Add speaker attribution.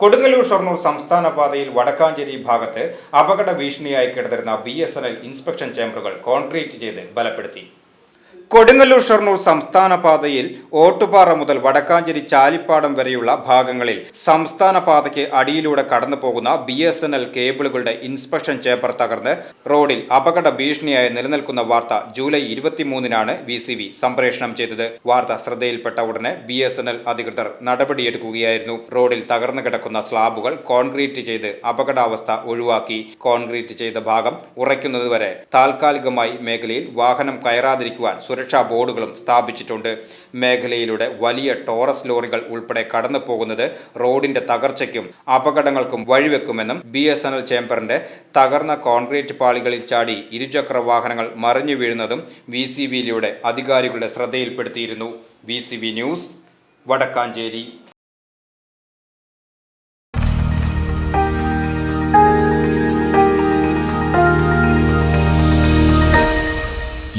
Speaker 1: കൊടുങ്ങല്ലൂർ ഷൊർണൂർ സംസ്ഥാന പാതയിൽ വടക്കാഞ്ചേരി ഭാഗത്ത് അപകട ഭീഷണിയായി കിടന്നിരുന്ന B S N L inspection ചേംബറുകൾ concrete ചെയ്ത് ബലപ്പെടുത്തി. കൊടുങ്ങല്ലൂർ ഷൊർണൂർ സംസ്ഥാന പാതയിൽ ഓട്ടുപാറ മുതൽ വടക്കാഞ്ചേരി ചാലിപ്പാടം വരെയുള്ള ഭാഗങ്ങളിൽ സംസ്ഥാന പാതയ്ക്ക് അടിയിലൂടെ കടന്നു പോകുന്ന ബി എസ് എൻ എൽ കേബിളുകളുടെ ഇൻസ്പെക്ഷൻ ചേമ്പർ തകർന്ന് റോഡിൽ അപകട ഭീഷണിയായി നിലനിൽക്കുന്ന വാർത്ത ജൂലൈ ഇരുപത്തിമൂന്നിനാണ് വി സി വി സംപ്രേഷണം ചെയ്തത്. വാർത്ത ശ്രദ്ധയിൽപ്പെട്ട ഉടനെ ബി എസ് എൻ എൽ അധികൃതർ നടപടിയെടുക്കുകയായിരുന്നു. റോഡിൽ തകർന്നു കിടക്കുന്ന സ്ലാബുകൾ കോൺക്രീറ്റ് ചെയ്ത് അപകടാവസ്ഥ ഒഴിവാക്കി. കോൺക്രീറ്റ് ചെയ്ത ഭാഗം ഉറയ്ക്കുന്നതുവരെ താൽക്കാലികമായി മേഖലയിൽ വാഹനം കയറാതിരിക്കുവാൻ സുരക്ഷാ ബോർഡുകളും സ്ഥാപിച്ചിട്ടുണ്ട്. മേഖലയിലൂടെ വലിയ ടോറസ് ലോറികൾ ഉൾപ്പെടെ കടന്നു പോകുന്നത് റോഡിന്റെ തകർച്ചയ്ക്കും അപകടങ്ങൾക്കും വഴിവെക്കുമെന്നും ബി എസ് എൻ എൽ ചേംബറിന്റെ തകർന്ന കോൺക്രീറ്റ് പാളികളിൽ ചാടി ഇരുചക്ര വാഹനങ്ങൾ മറിഞ്ഞു വീഴുന്നതും വി സി വിയിലൂടെ അധികാരികളുടെ ശ്രദ്ധയിൽപ്പെടുത്തിയിരുന്നു. V C V news Vadakkanchery.